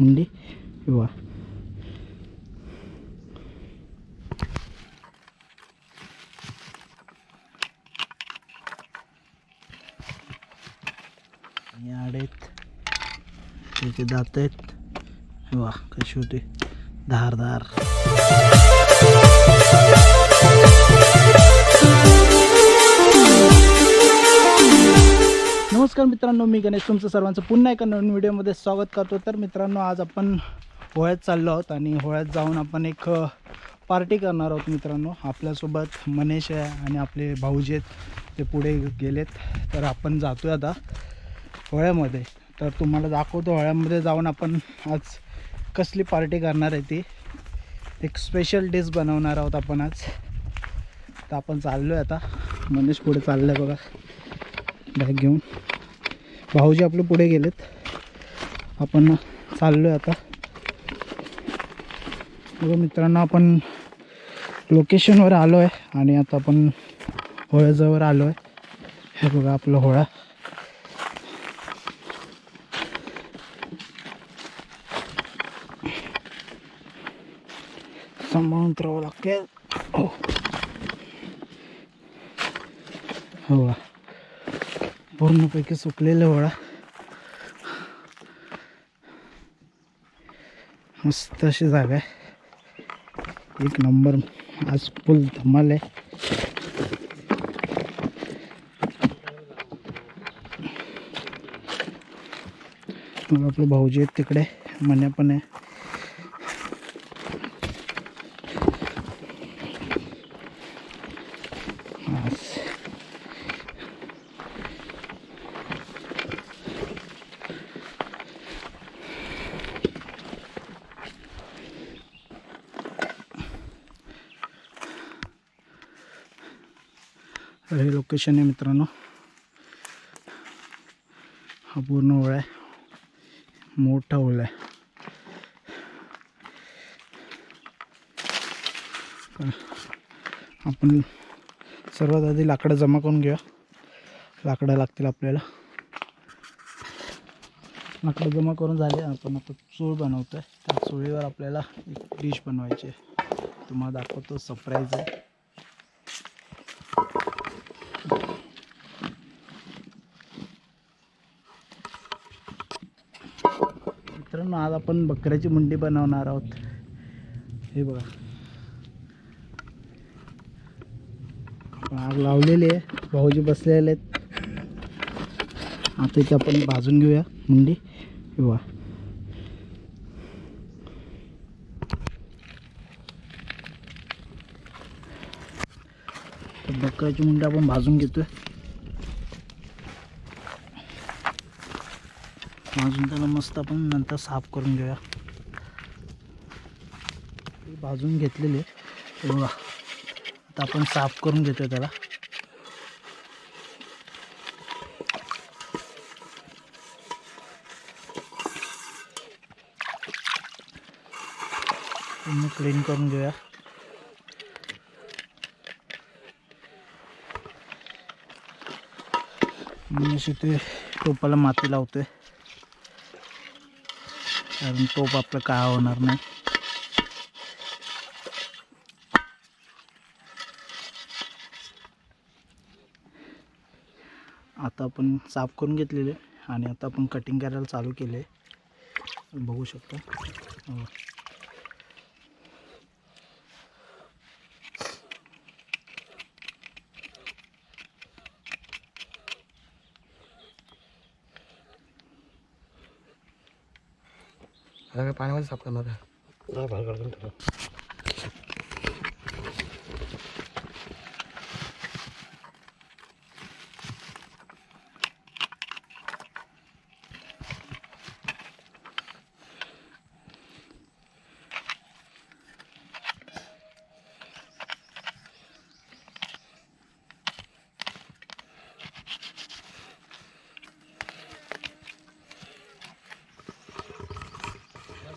मुंडी किंवा आडेत त्याचे दात आहेत वा कशी होते धारदार नमस्कार मित्रांनो मी गणेश. तुमचं सर्वांचं पुन्हा एका नवीन व्हिडिओमध्ये स्वागत करतो. तर मित्रांनो आज आपण होळ्यात चाललो आहोत आणि होळ्यात जाऊन आपण एक पार्टी करणार आहोत मित्रांनो. आपल्यासोबत मनेश आहे आणि आपले भाऊजी आहेत ते पुढे गेलेत. तर आपण जातो आता होळ्यामध्ये. तर तुम्हाला दाखवतो होळ्यामध्ये जाऊन आपण आज कसली पार्टी करणार आहे ती. एक स्पेशल डिश बनवणार आहोत आपण आज. तर आपण चाललो आहे आता. मनीष पुढे चाललं आहे बघा. बॅग घेऊन. भाऊजी आपले पुढे गेलेत. आपण चाललो आहे आता. बघा मित्रांनो आपण लोकेशनवर आलो आहे आणि आता आपण होळ्याजवळ आलो आहे हे बघा आपलं होळा. सांभाळून उतरावं लागते हो. हो पूर्णपैकी सुकलेलं होळा मस्त अशी जागा आहे. एक नंबर आज फुल धमाल आहे. मग आपलं भाऊजी आहेत तिकडे मन्या पण आहे. तर हे लोकेशन आहे मित्रांनो. हा पूर्ण ओळ आहे. मोठा ओळ आहे. आपण सर्वात आधी लाकडं जमा करून घेऊया. लाकडं लागतील आपल्याला. लाकडं जमा करून झाले. आपण आता चूळ बनवतो आहे त्या चुळीवर आपल्याला एक डिश बनवायची आहे. तुम्हाला दाखवतो. सरप्राईज आहे. मित्रांनो आज आपण बकऱ्याची मुंडी बनवणार आहोत. हे बघा. आग लावलेली आहे. भाऊजी बसलेले आहेत. आता इथे आपण भाजून घेऊया मुंडी. हे बघा. तर बकऱ्याची मुंडी आपण भाजून घेतोय. भाजून त्याला मस्त आपण नंतर साफ करून घेऊया. भाजून घेतलेली आहे. बघा. आता आपण साफ करून घेतो त्याला. पूर्ण क्लीन करून घेऊया. मी अशी ते टोपाला माती लावतोय. कारण टोप आपलं काय होणार नाही. आता आपण साफ करून घेतलेले आणि आता आपण कटिंग करायला चालू केले. बघू शकतो. पाण्यामध्ये साफ करणार आहे.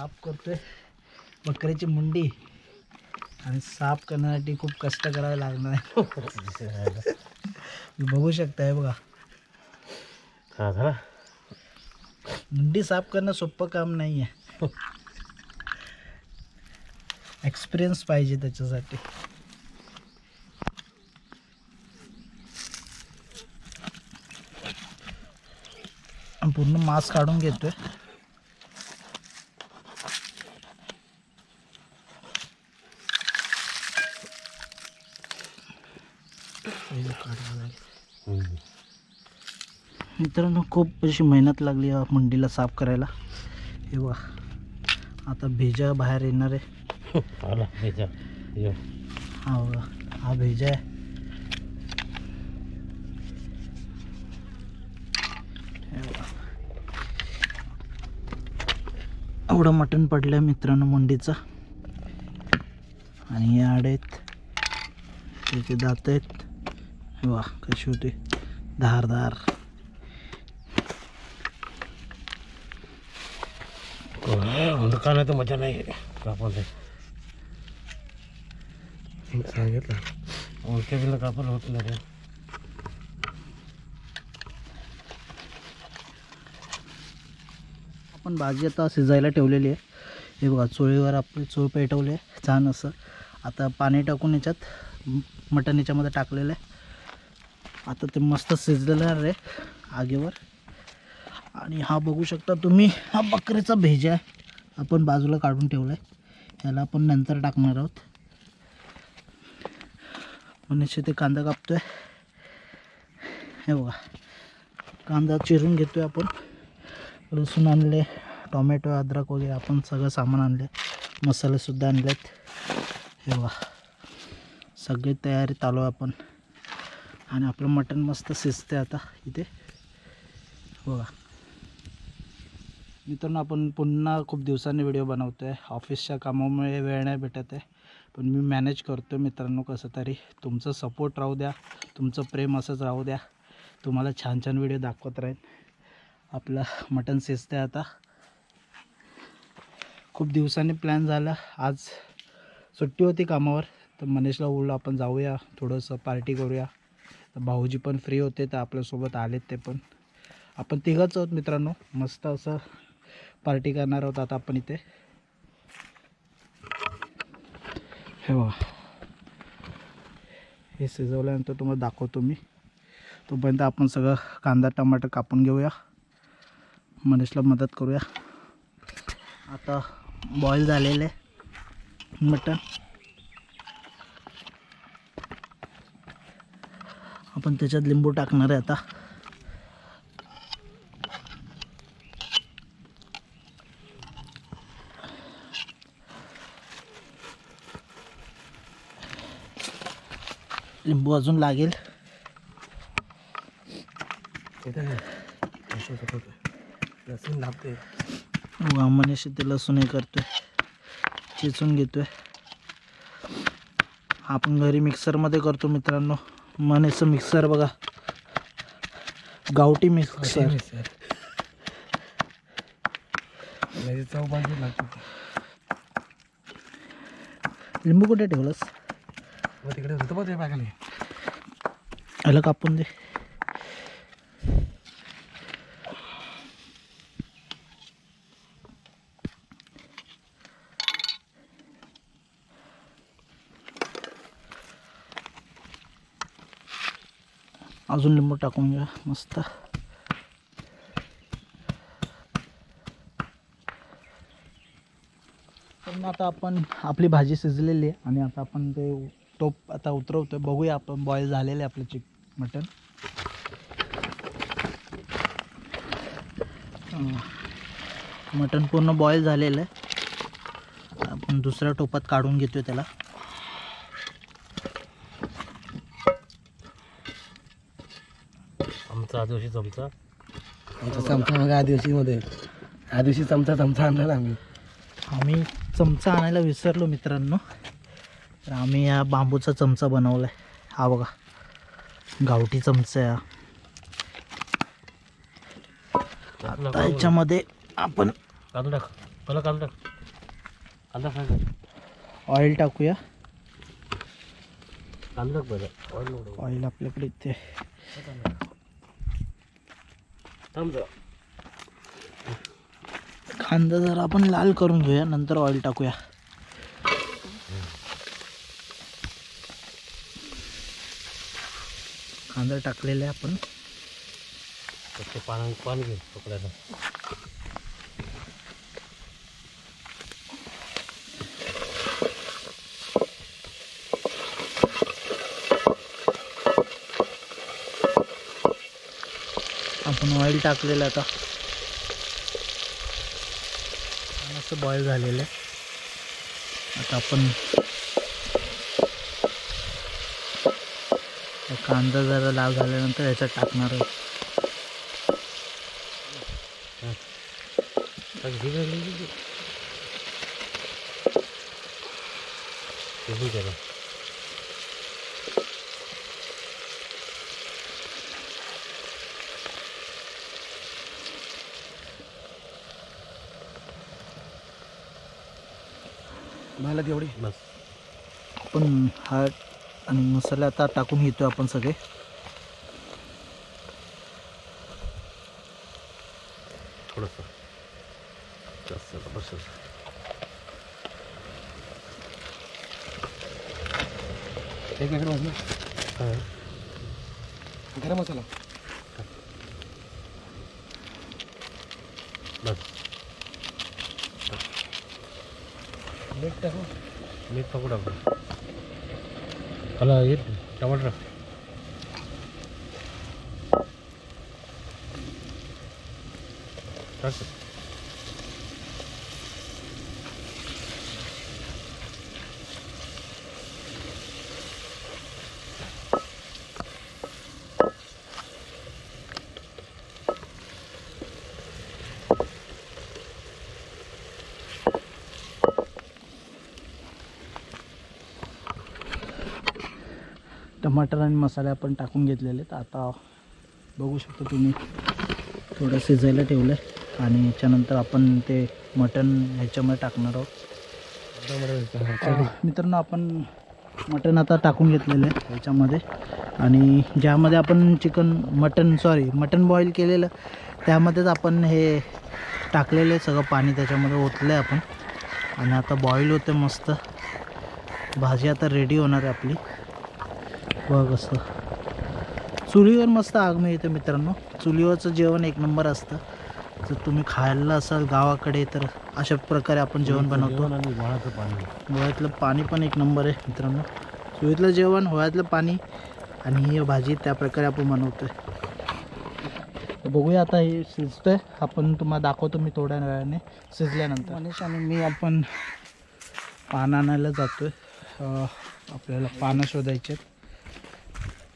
साफ करतोय. बकऱ्याची मुंडी आणि साफ करण्यासाठी खूप कष्ट करावे लागणार आहे. बघू शकता हे बघा. हा झाला. मुंडी साफ करणं सोपं काम नाही आहे एक्सपिरियन्स पाहिजे त्याच्यासाठी. पूर्ण मास्क काढून घेतोय. मित्रांनो खूप अशी मेहनत लागली या मंडीला साफ करायला. हे वा आता भेजा बाहेर येणार आहे. यो. हा हा भेजा आहे. हे. एवढं मटण पडलं मित्रांनो मंडीचं. आणि आड आहेत. त्याचे दात आहेत. वा कशी होते? धारदार दुकान आहे तर मजा नाही. कापड सांगितलं. ओळखे बिल कापड होत नाही आपण भाजी आता शिजायला ठेवलेली आहे. हे बघा चोळीवर आपले चोळ पेटवले आहे. छान असं. आता पाणी टाकून याच्यात मटण याच्यामध्ये टाकलेलं आहे. आता ते मस्त शिजलेलं रे आगेवर. आणि हा बघू शकता तुम्ही हा बकरीचा भेजा आहे. आपण बाजूला काढून ठेवला आहे याला आपण नंतर टाकणार आहोत. मनुष्य ते कांदा कापतो आहे हे बघा. कांदा चिरून घेतो आहे आपण. लसूण आणले टोमॅटो अद्रक वगैरे आपण सगळं सामान आणले. मसालेसुद्धा आणलेत. हे बघा. सगळी तयारी चालू आहे आपण. आणि आपलं मटण मस्त शिजते आता इथे. बघा. मित्रांनो आपण पुन्हा खूप दिवसांनी व्हिडिओ बनवतो आहे ऑफिसच्या कामामुळे वेळ नाही भेटत आहे. पण मी मॅनेज करतो मित्रांनो कसं तरी. तुमचं सपोर्ट राहू द्या. तुमचं प्रेम असंच राहू द्या. तुम्हाला छान छान व्हिडिओ दाखवत राहीन. आपलं मटण शिजते आता. खूप दिवसांनी प्लॅन झाला. आज सुट्टी होती कामावर. तर मनीषला बोललो आपण जाऊया थोडंसं पार्टी करूया. तर भाऊजी पण फ्री होते तर आपल्यासोबत आलेत ते पण. आपण तिघंच आहोत मित्रांनो. मस्त असं पार्टी करणार आहोत आता आपण इथे. हे बघा. हे शिजवल्यानंतर तुम्हाला दाखवतो मी. तोपर्यंत आपण सगळं कांदा टमाटर कापून घेऊया. मनीषला मदत करूया. आता बॉईल झालेलं आहे मटण. आपण त्याच्यात लिंबू टाकणार आहे आता. लिंबू अजून लागेल. लसूण लागते वा मनीष ते लसूण हे करतोय. चिचून घेतोय. आपण घरी मिक्सरमध्ये करतो मित्रांनो. मनीचं मिक्सर बघा. गावठी मिक्सर. लिंबू कुठे ठेवलंस? तिकडे होतं बघ ते बागाने याला कापून दे. अजून लिंबू टाकून घ्या मस्त. पण आता आपण आपली भाजी शिजलेली आहे आणि आता आपण ते टोप आता उतरवतोय. बघूया आपण बॉईल झालेलं आहे आपलं चिक मटन मटन पूर्ण बॉईल झालेलं आहे. आपण दुसऱ्या टोपात काढून घेतोय त्याला. आमचा आदिवासी चमचा. आमचा चमचा बघा आदिवासीमध्ये आदिवासी चमचा चमचा आणला आम्ही. आम्ही चमचा आणायला विसरलो मित्रांनो. तर आम्ही हा बांबूचा चमचा बनवला आहे हा बघा गावठी चमचा आहे हा. आता याच्यामध्ये आपण कांदा टाक. पहिला कांदा टाक. कांदा टाक ऑइल टाकूया. कांदा टाक पहिला. ऑइल ऑइल आपल्याकडे इथे. थांब जा कांदा जरा आपण लाल करून घेऊया नंतर ऑइल टाकूया. कांदा टाकलेला आहे आपण. ते पान पान घे पकडायला आपण ऑइल टाकलेलं आता. मस्त बॉईल झालेलं आहे. आता आपण कांदा जरा लाल झाल्यानंतर याच्यात टाकणार आहे मला तेवढी बस. आपण हा आणि मसाले आता टाकून घेतो आपण सगळे. थोडंसं. जास्त बस एक मिनिट गरम मसाला बस मीठ टाकू मीठ टाकू टाकू त्याला हे टमाटर आणि मसाले आपण टाकून घेतलेले तर आता बघू शकता तुम्ही थोडं शिजायला ठेवलं आहे आणि याच्यानंतर आपण ते मटण ह्याच्यामध्ये टाकणार आहोत. मित्रांनो आपण मटण आता टाकून घेतलेलं आहे ह्याच्यामध्ये. आणि ज्यामध्ये आपण chicken mutton sorry mutton boil केलेलं त्यामध्येच आपण हे टाकलेलं आहे सगळं पाणी त्याच्यामध्ये ओतलं आहे आपण. आणि आता बॉईल होते मस्त. भाजी आता रेडी होणार आहे आपली. बघ असं. चुलीवर मस्त आग मिळते मित्रांनो. चुलीवरचं जेवण एक नंबर असतं. जर तुम्ही खायला असाल गावाकडे तर अशा प्रकारे आपण जेवण बनवतो. आणि पाणी. होळ्यातलं पाणी पण एक नंबर आहे मित्रांनो. चुलीतलं जेवण होळ्यातलं पाणी आणि ही भाजी त्या प्रकारे आपण बनवतो आहे बघूया आता हे शिजतंय. आपण तुम्हाला दाखवतो मी थोड्या वेळाने शिजल्यानंतर. मनीष आणि मी आपण पान आणायला जातो आहे आपल्याला पानं शोधायचे आहेत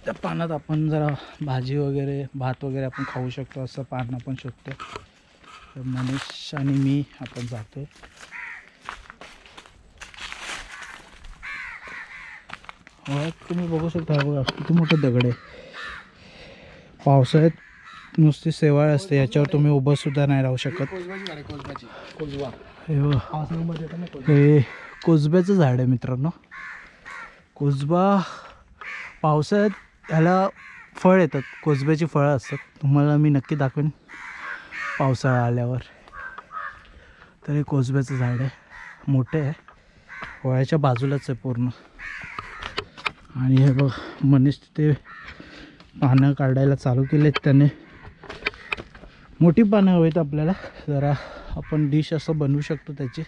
त्या पानात आपण जरा भाजी वगैरे भात वगैरे आपण खाऊ शकतो असं पान आपण शोधतो. तर मनीष आणि मी आपण जातो आहे हो, तुम्ही बघू शकता बघा किती मोठं दगड आहे. पावसाळ्यात नुसती शेवाळ असते याच्यावर तुम्ही उभं सुद्धा नाही राहू शकत. हे कोजब्याचं झाड आहे मित्रांनो. कोजबा पावसाळ्यात ह्याला फळ येतात कोजब्याची फळं असतात. तुम्हाला मी नक्की दाखवेन पावसाळा आल्यावर. तर हे कोजब्याचं झाड आहे. मोठे आहे. वळ्याच्या बाजूलाच आहे पूर्ण. आणि हे बघ मनीष तिथे पानं काढायला चालू केलेत त्याने. मोठी पानं हवीत आपल्याला. जरा आपण डिश असं बनवू शकतो त्याची.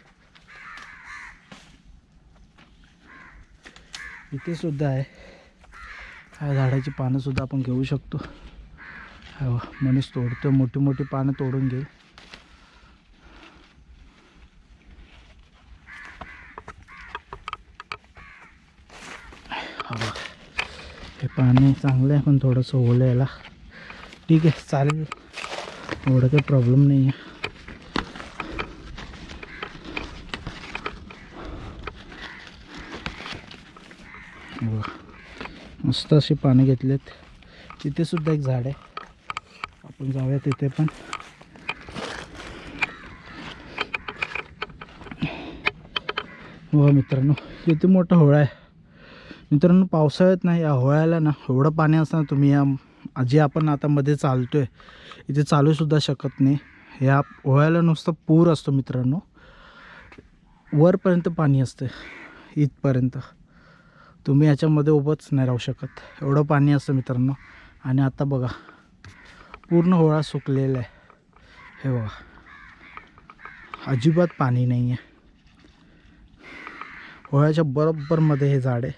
इथे सुद्धा आहे. ह्या झाडाची पानंसुद्धा आपण घेऊ शकतो. हा मनीष तोडतो मोठी मोठी पानं तोडून घेईल. हे पाणी चांगलं आहे पण थोडंसं ओलं याला. ठीक आहे चालेल. एवढं काही प्रॉब्लेम नाही आहे बघ. मस्त असे पानं घेतलेत. तिथे सुद्धा एक झाड आहे. आपण जाऊया तिथे पण. हो मित्रांनो किती मोठा होळा आहे. मित्रांनो पावसाळ्यात नाही या होळ्याला ना एवढं पाणी असताना तुम्ही या जे आपण आता मध्ये चालतो आहे इथे चालूसुद्धा शकत नाही. या होळ्याला नुसतं पूर असतो मित्रांनो. वरपर्यंत पाणी असतं इथपर्यंत. तुम्ही याच्यामध्ये उभंच नाही राहू शकत. एवढं पाणी असतं मित्रांनो. आणि आता बघा पूर्ण होळा सुकलेला आहे. हे बघा अजिबात पाणी नाही आहे. होळ्याच्या बरोबरमध्ये हे झाड आहे.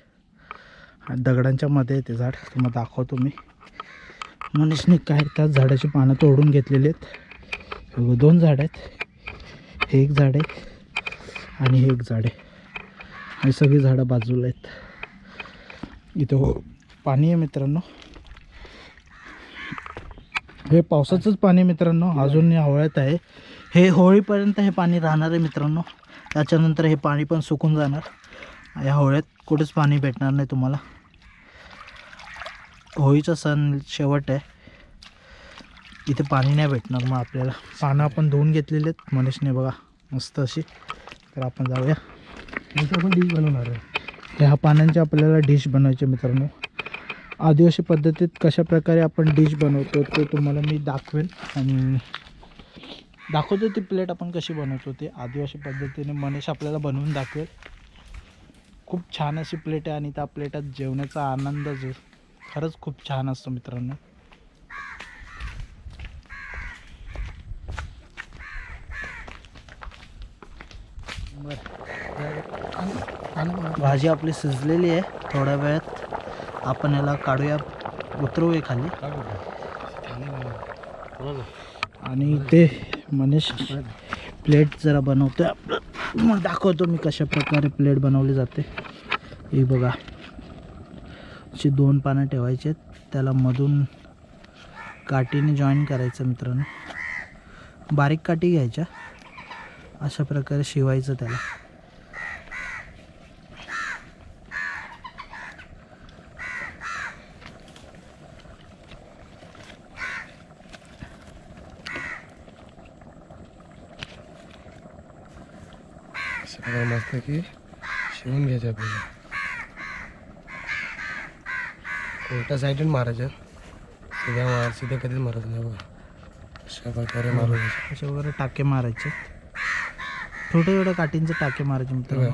दगडांच्या मध्ये आहे ते झाड. तुम्हाला दाखवतो मी. मनीषने काय त्याच झाडाची पानं तोडून घेतलेली आहेत. हे दोन झाड आहेत. हे एक झाड आहे आणि हे एक झाड आहे. हे सगळी झाडं बाजूला आहेत. इथं हो. पाणी आहे मित्रांनो. हे पावसाचंच पाणी मित्रांनो. अजून हवळ्यात होळ्यात आहे. हे होळीपर्यंत हे पाणी राहणार आहे मित्रांनो. त्याच्यानंतर हे पाणी पण सुकून जाणार. या होळ्यात कुठेच पाणी भेटणार नाही तुम्हाला. होळीचा सण शेवट आहे. इथे पाणी नाही भेटणार मग आपल्याला. पानं आपण धुवून घेतलेले आहेत मनीषने बघा मस्त अशी. तर आपण जाऊया. पण बनवणार आहे. ह्या पानांची आपल्याला डिश बनवायची मित्रांनो. आदिवासी पद्धतीत कशा प्रकारे आपण डिश बनवतो ते तुम्हाला मी दाखवेन. आणि दाखवतो ती प्लेट आपण कशी बनवतो ते. आदिवासी पद्धतीने मनीष आपल्याला बनवून दाखवेल. खूप छान अशी प्लेट आहे आणि त्या प्लेटात जेवणाचा आनंद जो खरंच खूप छान असतो मित्रांनो. भाजी आपली शिजलेली आहे थोड्या वेळात आपण याला काढूया उतरवूया खाली. आणि ते मनीष प्लेट जरा बनवतोय. आपलं मग दाखवतो मी कशा प्रकारे प्लेट बनवली जाते. ही बघा अशी दोन पानं ठेवायची आहेत. त्याला मधून काठीने जॉईन करायचं मित्रांनो. बारीक काठी घ्यायच्या. अशा प्रकारे शिवायचं त्याला. सगळं मस्त की शिवून घ्यायचं आपल्याला उलट्या साईडून मारायचं सीध्या मार सीध्या कधीच मारायचं नाही बघा अशा प्रकारे मारू द्यायचं. असे वगैरे टाके मारायचे छोटे छोटे काठींचे टाके मारायचे मित्रांनो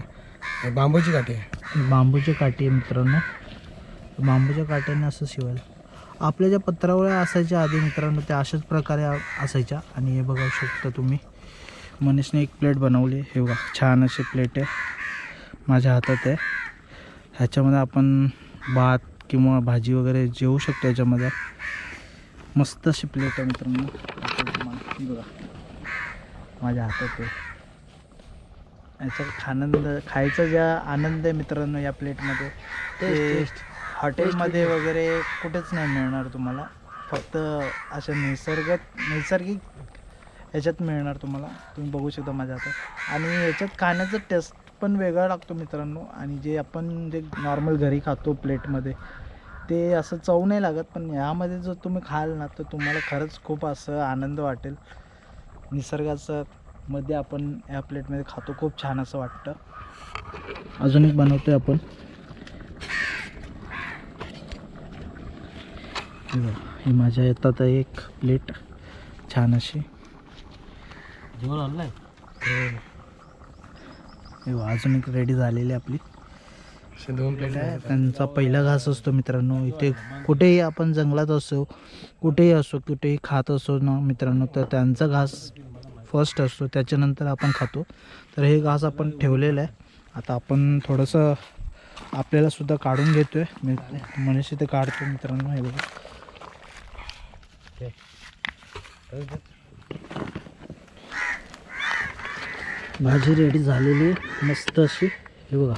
हे बांबूची काठी आहे बांबूची काठी आहे मित्रांनो बांबूच्या काठ्याने असं शिवायला आपल्या ज्या पत्रावळ्या असायच्या आधी मित्रांनो त्या अशाच प्रकारे असायच्या आणि हे बघा शकता तुम्ही मनीषने एक प्लेट बनवली. हे बघा छान अशी प्लेट आहे. माझ्या हातात आहे. ह्याच्यामध्ये आपण भात किंवा भाजी वगैरे जेवू शकतो याच्यामध्ये. मस्त अशी प्लेट आहे मित्रांनो. बघा माझ्या हातात आहे. याचा आनंद खायचा ज्या आनंद आहे मित्रांनो या प्लेटमध्ये ते हॉटेलमध्ये वगैरे कुठेच नाही मिळणार तुम्हाला. फक्त अशा निसर्ग नैसर्गिक ह्याच्यात मिळणार तुम्हाला. तुम्ही बघू शकता माझ्या हातात. आणि याच्यात खाण्याचा टेस्ट पण वेगळा लागतो मित्रांनो. आणि जे आपण जे नॉर्मल घरी खातो प्लेटमध्ये ते असं चव नाही लागत. पण ह्यामध्ये जर तुम्ही खाल ना तर तुम्हाला खरंच खूप असं आनंद वाटेल. निसर्गाचं मध्ये आपण या प्लेटमध्ये खातो. खूप छान असं वाटतं. अजून एक आहे आपण. हे ही माझ्या येतात एक प्लेट छान अशी. जेवण आणलंय हे. बघा, अजून एक रेडी झालेली आहे आपली. असे दोन प्लेट काय त्यांचा पहिला घास असतो मित्रांनो. इथे कुठेही आपण जंगलात असो कुठेही असो कुठेही खात असो ना मित्रांनो तर त्यांचा घास फर्स्ट असतो. त्याच्यानंतर आपण खातो. तर हे घास आपण ठेवलेलं आहे. आता आपण थोडंसं आपल्याला सुद्धा काढून घेतो आहे मी मनीष ते काढतो मित्रांनो हे बघा. भाजी रेडी झालेली आहे. मस्त अशी. हे बघा.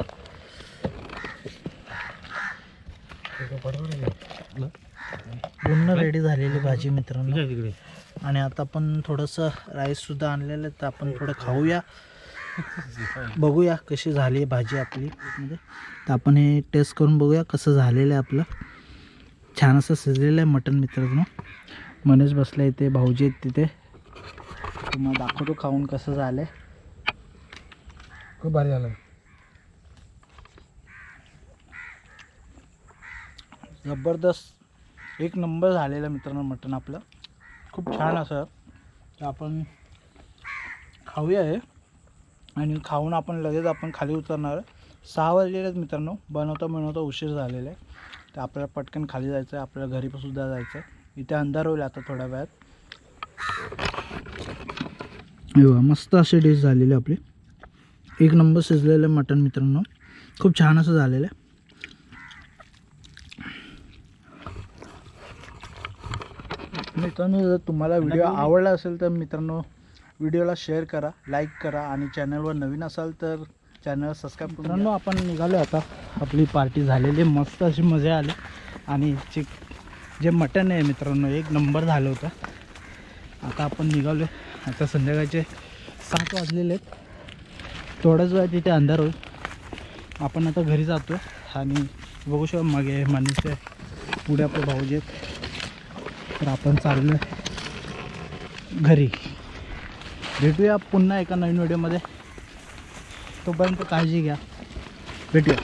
पूर्ण रेडी झालेली भाजी मित्रांनो. तिकडे आणि आता आपण थोडंसं राईससुद्धा आणलेलं आहे तर आपण थोडं खाऊया. बघूया कशी झाली आहे भाजी आपली. तर आपण हे टेस्ट करून बघूया कसं झालेलं आहे आपलं. छान असं शिजलेलं आहे मटण मित्रांनो. मनीष बसला इथे भाऊजी आहेत तिथे. तुम्हाला दाखवतो खाऊन कसं झालं आहे खूप भारी झालं. जबरदस्त एक नंबर झालेलं मित्रांनो मटण आपलं. खूप छान असं. तर आपण खाऊया आहे आणि खाऊन आपण लगेच आपण खाली उतरणार. आहे. सहा वाजलेले आहेत मित्रांनो. बनवता बनवता उशीर झालेला आहे. तर आपल्याला पटकन खाली जायचं आहे. आपल्याला घरी पण सुद्धा जायचं आहे. इथे अंधार होईल आता थोड्या वेळात. मस्त अशी डिश झालेली आपली. एक नंबर शिजलेलं मटण मित्रांनो. खूप छान असं झालेलं आहे. मित्रांनो जर तुम्हाला व्हिडिओ आवडला असेल तर मित्रांनो व्हिडिओला शेअर करा लाईक करा आणि चॅनलवर नवीन असाल तर चॅनल सबस्क्राईब करा मित्रांनो आपण निघालो आता. आपली पार्टी झालेली. मस्त अशी मजा आली. आणि चिक जे मटण आहे मित्रांनो एक नंबर झालं होतं. आता आपण निघालो आता संध्याकाळचे सात वाजलेले आहेत. थोड्याच वेळ तिथे अंधार होईल. आपण आता घरी जातो आणि बघू शकतो मागे मनीष पुढे आपले भाऊजी आहेत. तर आपण चाललो घरी. भेटूया पुन्हा एका नवीन व्हिडिओमध्ये तोपर्यंत काळजी घ्या. भेटूया.